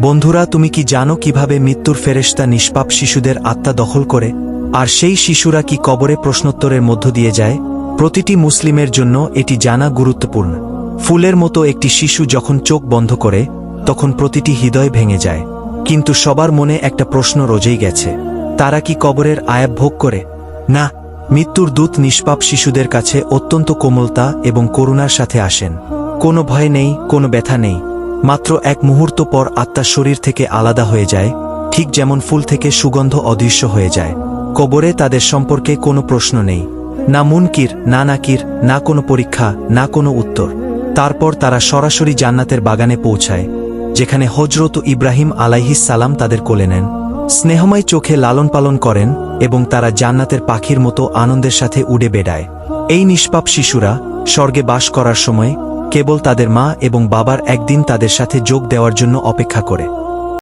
বন্ধুরা, তুমি কি জানো কীভাবে মৃত্যুর ফেরেশতা নিষ্পাপ শিশুদের আত্মা দখল করে? আর সেই শিশুরা কি কবরে প্রশ্নোত্তরের মধ্য দিয়ে যায়? প্রতিটি মুসলিমের জন্য এটি জানা গুরুত্বপূর্ণ। ফুলের মতো একটি শিশু যখন চোখ বন্ধ করে, তখন প্রতিটি হৃদয় ভেঙে যায়। কিন্তু সবার মনে একটা প্রশ্ন রোজেই গেছে। তারা কি কবরের আয়াব ভোগ করে? না, মৃত্যুর দূত নিষ্পাপ শিশুদের কাছে অত্যন্ত কোমলতা এবং করুণার সাথে আসেন। কোনো ভয় নেই, কোনো ব্যথা নেই। মাত্র এক মুহূর্ত পর আত্মা শরীর থেকে আলাদা হয়ে যায়, ঠিক যেমন ফুল থেকে সুগন্ধ অদৃশ্য হয়ে যায়। কবরে তাদের সম্পর্কে কোনো প্রশ্ন নেই। না মুনকির না নাকির না কোনো পরীক্ষা, না কোনো উত্তর। তারপর তারা সরাসরি জান্নাতের বাগানে পৌঁছায়, যেখানে হজরত ইব্রাহিম আলাইহিস সালাম তাদের কোলে নেন। স্নেহময় চোখে লালন পালন করেন এবং তারা জান্নাতের পাখির মতো আনন্দের সাথে উড়ে বেড়ায়। এই নিষ্পাপ শিশুরা স্বর্গে বাস করার সময় কেবল তাদের মা এবং বাবার একদিন তাদের সাথে যোগ দেওয়ার জন্য অপেক্ষা করে।